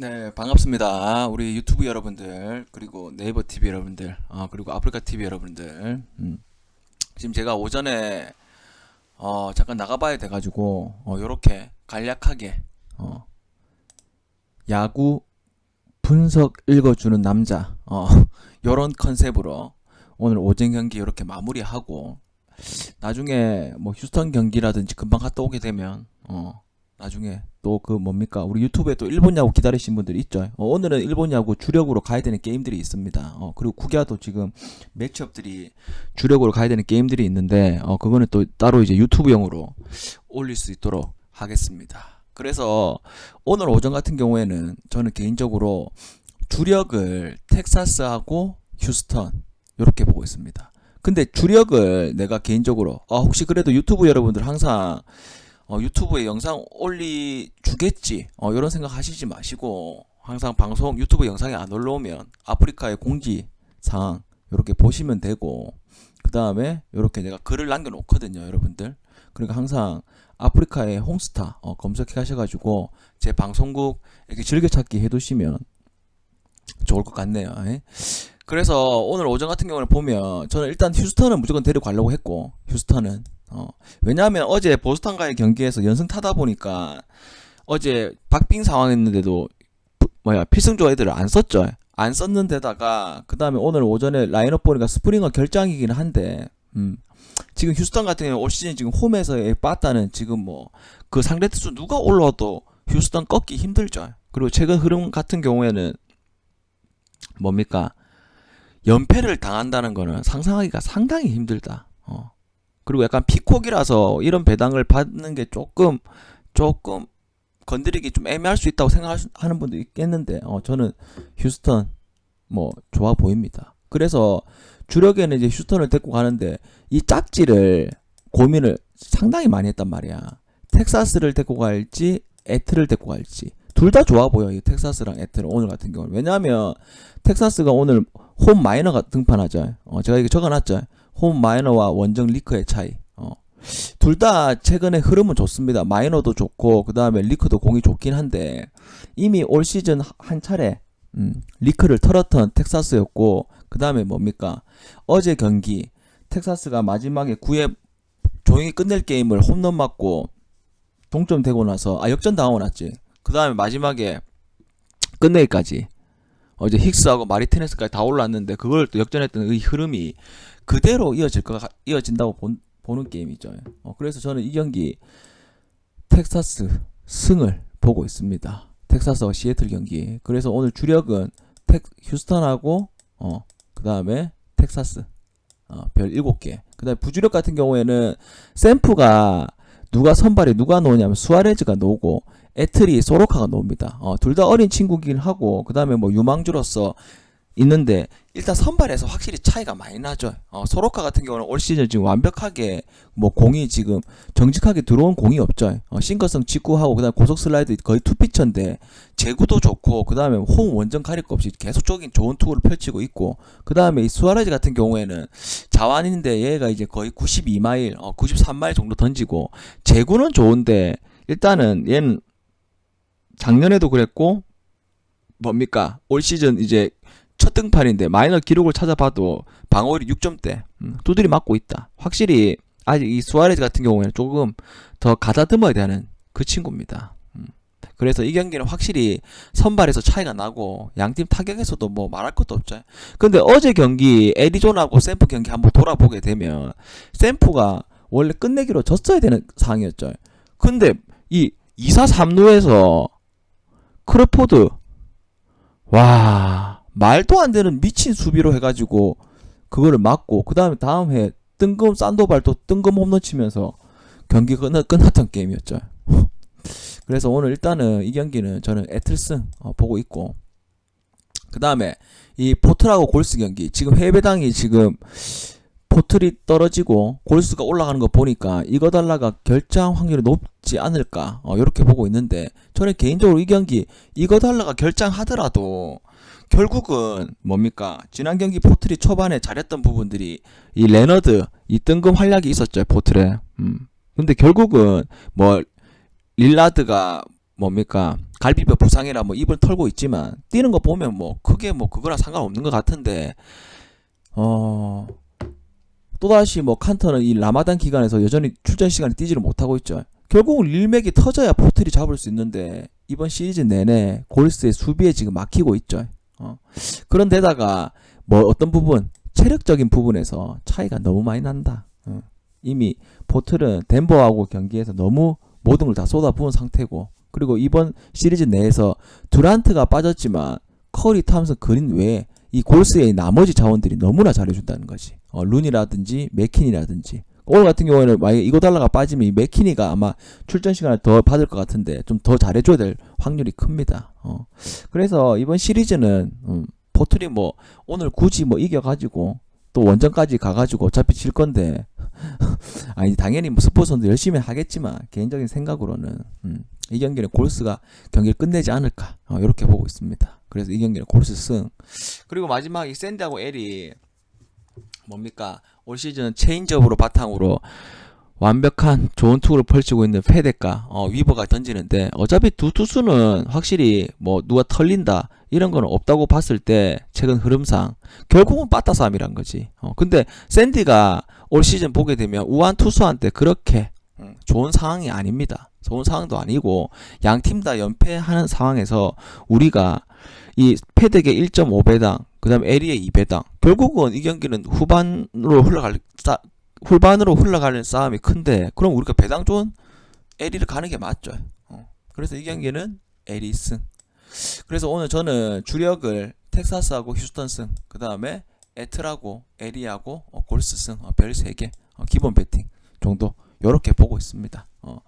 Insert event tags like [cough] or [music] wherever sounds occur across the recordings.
네, 반갑습니다. 우리 유튜브 여러분들, 그리고 네이버 TV 여러분들, 어, 그리고 아프리카 TV 여러분들. 음. 지금 제가 오전에 어, 잠깐 나가봐야 돼가지고 어, 요렇게 간략하게 어, 야구 분석 읽어주는 남자, 어, [laughs] 요런 컨셉으로 오늘 오전 경기 이렇게 마무리하고 나중에 뭐 휴스턴 경기라든지 금방 갔다 오게 되면 어, 나중에 또 그 뭡니까 우리 유튜브에 또 일본 야구 기다리신 분들 있죠. 어, 오늘은 일본 야구 주력으로 가야 되는 게임들이 있습니다. 어, 그리고 국야도 지금 매치업들이 주력으로 가야 되는 게임들이 있는데 어, 그거는 또 따로 이제 유튜브용으로 올릴 수 있도록 하겠습니다. 그래서 오늘 오전 같은 경우에는 저는 개인적으로 주력을 텍사스하고 휴스턴 이렇게 보고 있습니다. 근데 주력을 내가 개인적으로 아 혹시 그래도 유튜브 여러분들 항상 어, 유튜브에 영상 올리 주겠지. 어, 이런 생각 하시지 마시고 항상 방송 유튜브 영상이 안 올라오면 아프리카의 공지 상황 이렇게 보시면 되고 그 다음에 이렇게 내가 글을 남겨 놓거든요 여러분들. 그러니까 항상 아프리카의 홍스타 어, 검색해 가셔가지고 제 방송국 이렇게 즐겨찾기 해두시면 좋을 것 같네요. 예? 그래서 오늘 오전 같은 경우는 보면 저는 일단 휴스턴은 무조건 데려가려고 했고 휴스턴은 어, 왜냐하면 어제 보스턴과의 경기에서 연승 타다 보니까 어제 박빙 상황이었는데도 부- 뭐야 필승조 애들을 안 썼죠. 안 썼는데다가 그 다음에 오늘 오전에 라인업 보니까 스프링어 결장이긴 한데 음, 지금 휴스턴 같은 경우 올 시즌 지금 홈에서의 빠따는 지금 뭐 그 상대 투수 누가 올라와도 휴스턴 꺾기 힘들죠. 그리고 최근 흐름 같은 경우에는 뭡니까 연패를 당한다는 거는 상상하기가 상당히 힘들다. 어. 그리고 약간 피콕이라서 이런 배당을 받는 게 조금 조금 건드리기 좀 애매할 수 있다고 생각하는 분도 있겠는데 어, 저는 휴스턴 뭐 좋아 보입니다. 그래서 주력에는 이제 휴스턴을 데리고 가는데 이 짝지를 고민을 상당히 많이 했단 말이야. 텍사스를 데리고 갈지 에트를 데리고 갈지 둘 다 좋아 보여 이 텍사스랑 에트는 오늘 같은 경우는 왜냐하면 텍사스가 오늘 홈 마이너가 등판하죠. 어, 제가 이게 적어놨죠. 홈 마이너와 원정 리커의 차이. 어. 둘 다 최근에 흐름은 좋습니다. 마이너도 좋고 그 다음에 리커도 공이 좋긴 한데 이미 올 시즌 한 차례 음, 리커를 털었던 텍사스였고 그 다음에 뭡니까 어제 경기 텍사스가 마지막에 9회 조용히 끝낼 게임을 홈런 맞고 동점 되고 나서 아 역전 당하고 났지. 그 다음에 마지막에 끝내기까지 어제 힉스하고 마리테네스까지 다 올랐는데 그걸 또 역전했던 이 흐름이 그대로 이어질 거 같- 이어진다고 본, 보는 게임이죠. 어, 그래서 저는 이 경기 텍사스 승을 보고 있습니다. 텍사스와 시애틀 경기. 그래서 오늘 주력은 텍, 휴스턴하고 어, 그 다음에 텍사스 어, 별 7개. 그 다음에 부주력 같은 경우에는 샘프가 누가 선발에 누가 놓냐면 수아레즈가 놓고 에트리 소로카가 놓습니다. 어, 둘 다 어린 친구긴 하고 그 다음에 뭐 유망주로서 있는데 일단 선발에서 확실히 차이가 많이 나죠. 어, 소로카 같은 경우는 올 시즌 지금 완벽하게 뭐 공이 지금 정직하게 들어온 공이 없죠. 어, 싱커성 직구하고 그다음 고속 슬라이드 거의 투피처인데 제구도 좋고 그다음에 홈 원정 가릴 거 없이 계속적인 좋은 투구를 펼치고 있고 그다음에 이 수아레즈 같은 경우에는 자완인데 얘가 이제 거의 92마일, 어, 93마일 정도 던지고 제구는 좋은데 일단은 얘는 작년에도 그랬고 뭡니까 올 시즌 이제 첫 등판인데 마이너 기록을 찾아봐도 방어율이 6점대 음, 두드리 맞고 있다. 확실히 아직 이 수아레즈 같은 경우에는 조금 더 가다듬어야 되는 그 친구입니다. 음. 그래서 이 경기는 확실히 선발에서 차이가 나고 양팀 타격에서도 뭐 말할 것도 없죠. 근데 어제 경기 애리조나하고 샘프 경기 한번 돌아보게 되면 샘프가 원래 끝내기로 졌어야 되는 상황이었죠. 근데 이 2사 3루에서 크로포드 와 말도 안 되는 미친 수비로 해가지고 그거를 막고 그 다음에 다음 해 뜬금 산도발 또 뜬금 홈런 치면서 경기 끝나, 끝났던 게임이었죠. [laughs] 그래서 오늘 일단은 이 경기는 저는 애틀슨 어, 보고 있고 그 다음에 이 포트라고 골스 경기 지금 해배당이 지금 포트리 떨어지고 골수가 올라가는 거 보니까 이거 달라가 결장 확률이 높지 않을까 어, 이렇게 보고 있는데 저는 개인적으로 이 경기 이거 달라가 결장하더라도 결국은 뭡니까 지난 경기 포트리 초반에 잘했던 부분들이 이 레너드 이 뜬금 활약이 있었죠 포트레 음. 근데 결국은 뭐 릴라드가 뭡니까 갈비뼈 부상이라 뭐 입을 털고 있지만 뛰는 거 보면 뭐 크게 뭐 그거랑 상관없는 것 같은데 어 또다시 뭐 칸터는 이 라마단 기간에서 여전히 출전 시간에 뛰지를 못하고 있죠. 결국은 릴맥이 터져야 포트리 잡을 수 있는데 이번 시리즈 내내 골스의 수비에 지금 막히고 있죠. 어. 그런데다가 뭐 어떤 부분 체력적인 부분에서 차이가 너무 많이 난다. 어. 이미 포틀은 덴버하고 경기에서 너무 모든 걸 다 쏟아부은 상태고 그리고 이번 시리즈 내에서 두란트가 빠졌지만 커리, 탐슨, 그린 외에 이 골스의 나머지 자원들이 너무나 잘해준다는 거지. 어, 룬이라든지 맥킨이라든지 오늘 같은 경우에는 만약에 이거 달라가 빠지면 이 맥키니가 아마 출전 시간을 더 받을 것 같은데 좀 더 잘해줘야 될 확률이 큽니다. 어. 그래서 이번 시리즈는 음, 포틀이 뭐 오늘 굳이 뭐 이겨가지고 또 원정까지 가가지고 어차피 질 건데 [laughs] 아니 당연히 뭐 스포츠도 열심히 하겠지만 개인적인 생각으로는 음, 이 경기는 골스가 경기를 끝내지 않을까 어, 이렇게 보고 있습니다. 그래서 이 경기는 골스 승. 그리고 마지막 이 샌드하고 엘이 뭡니까 올 시즌 체인지업으로 바탕으로 완벽한 좋은 투구를 펼치고 있는 페데카 어, 위버가 던지는데 어차피 두 투수는 확실히 뭐 누가 털린다 이런 거는 없다고 봤을 때 최근 흐름상 결국은 빠따 싸움이란 거지. 어, 근데 샌디가 올 시즌 보게 되면 우한 투수한테 그렇게 음, 좋은 상황이 아닙니다. 좋은 상황도 아니고 양 팀 다 연패하는 상황에서 우리가 이 패덱의 1.5배당 그 다음에 에리의 2배당 결국은 이 경기는 후반으로 흘러갈 싸, 후반으로 흘러가는 싸움이 큰데 그럼 우리가 배당 좋은 에리를 가는 게 맞죠. 어. 그래서 이 경기는 에리 승. 그래서 오늘 저는 주력을 텍사스하고 휴스턴 승, 그 다음에 애틀하고 에리하고 어, 골스 승, 어, 별 3개, 어, 기본 배팅 정도 요렇게 보고 있습니다. 어.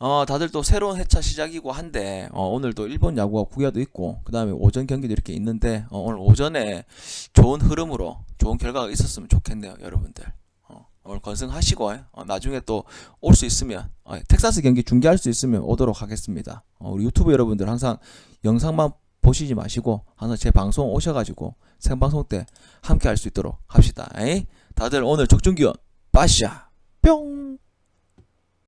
어, 다들 또 새로운 회차 시작이고 한데 어, 오늘도 일본 야구가 국야도 있고 그 다음에 오전 경기도 이렇게 있는데 어, 오늘 오전에 좋은 흐름으로 좋은 결과가 있었으면 좋겠네요, 여러분들. 어, 오늘 건승하시고 어, 나중에 또 올 수 있으면 어, 텍사스 경기 중계할 수 있으면 오도록 하겠습니다. 어, 우리 유튜브 여러분들 항상 영상만 보시지 마시고 항상 제 방송 오셔가지고 생방송 때 함께 할 수 있도록 합시다. 에이? 다들 오늘 적중기원 빠샤 뿅.